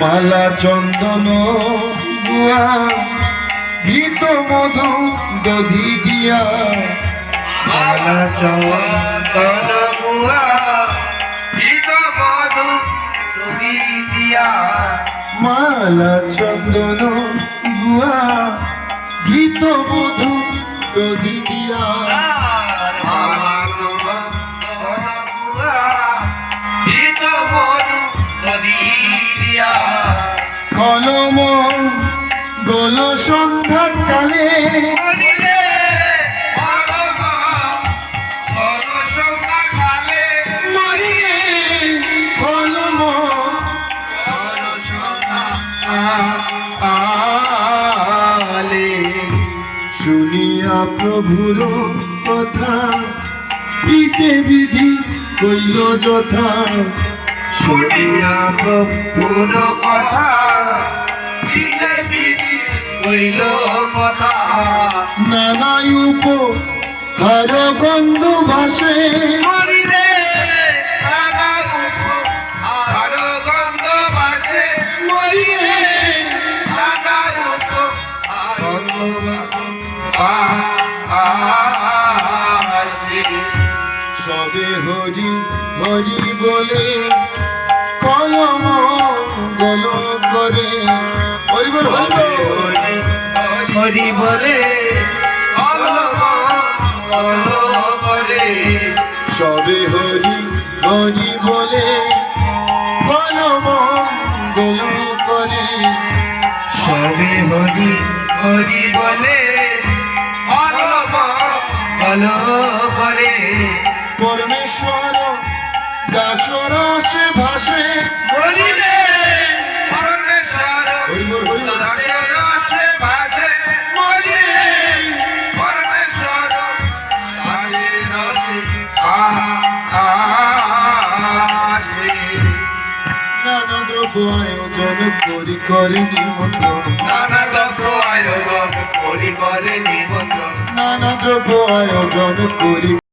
মালা চন্দন গুয়া ঘৃত মধু দধি দিয়া। মালা চন্দন গুয়া গীত মধু তুমি দিয়া। মালা চন্দন গুয়া ঘৃত মধু দধি দিয়া। কলম মরসঙ্গা আলে। শুনিয়া প্রভুর কথা পিতে বিধি কইল যথা। শুনিয়া প্রভুর কথা। নানা মুখ আর বাসে সবে হরি হরি বলে হরি বলে কলম গল করে সবে হরি হরি বলে করে পরমেশ্বর দাসরসে ভাসে বলিলে, পরমেশ্বর বল। দাসরসে ভাসে বলিলে, পরমেশ্বর দাসরসে আসে দ্রব্য আয়োজন করি করে নিমন্ত্রণ। নানা গল্প আয়োজন করি করে নিমন্ত্রণ। নানা দ্রব্য আয়োজন করি